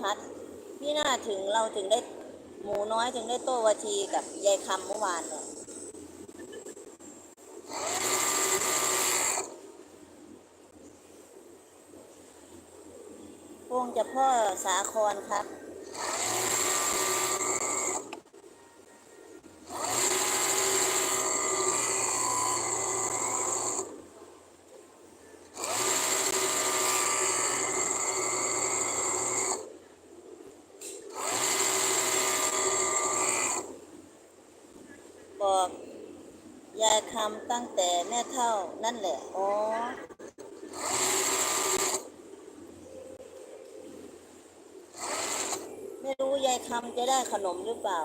พัดนี่น่าถึงเราถึงได้หมูน้อยถึงได้โต้วาทีกับยายคำเมื่อวานเนี่ยพงจะพ่อสาครครับ บอก ยายคำตั้งแต่แม่เท่านั่นแหละ อ๋อ ไม่รู้ยายคำจะได้ขนมหรือเปล่า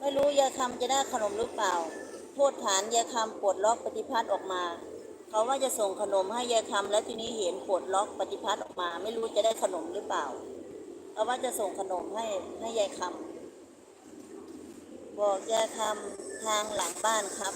ไม่รู้ยายคำจะได้ขนมหรือเปล่า โทษฐานยายคำปลดล็อกปฏิพัฒน์ออกมา เขาว่าจะส่งขนมให้ยายคำแล้วทีนี้เห็นปลดล็อกปฏิพัฒน์ออกมา ไม่รู้จะได้ขนมหรือเปล่า เขาว่าจะส่งขนมให้ให้ยายคำ บอกยายคำทางหลังบ้านครับ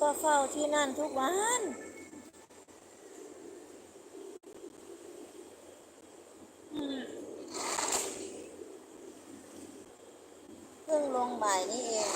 ก็เฝ้าที่นั่นทุกวันเพิ่งลงบ่ายนี่เอง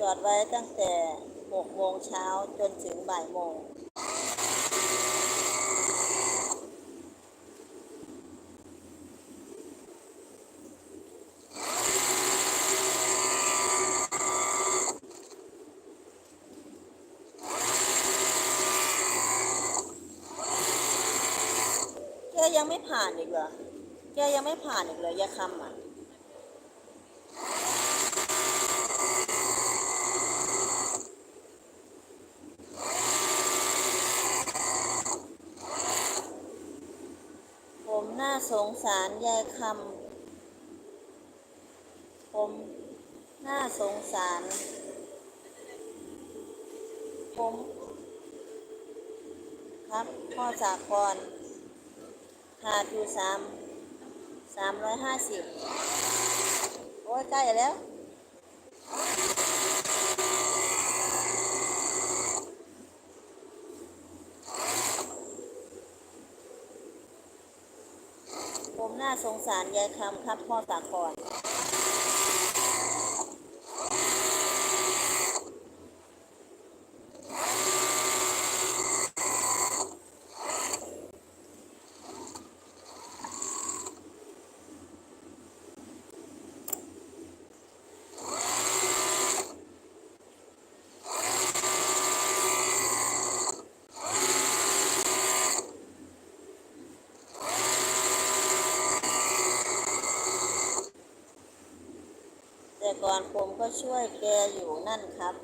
จอดไว้ตั้งแต่6โมงเช้าจนถึงบ่ายโมง แกยังไม่ผ่านอีกเหรอ แกยังไม่ผ่านอีกเหรอยาคำอะ ผมน่า สงสารยายคำผมน่าสงสาร ผม ครับพ่อสาครขาดอยู่สามสามร้อยห้าสิบโอ้ยใกล้แล้ว น่าสงสารยายคำครับพ่อสาคร ก่อนผมก็ช่วยแกอยู่นั่นครับ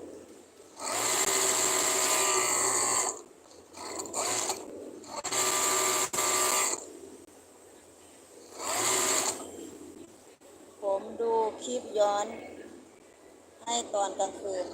ผมดูคลิปย้อนให้ตอนกลางคืน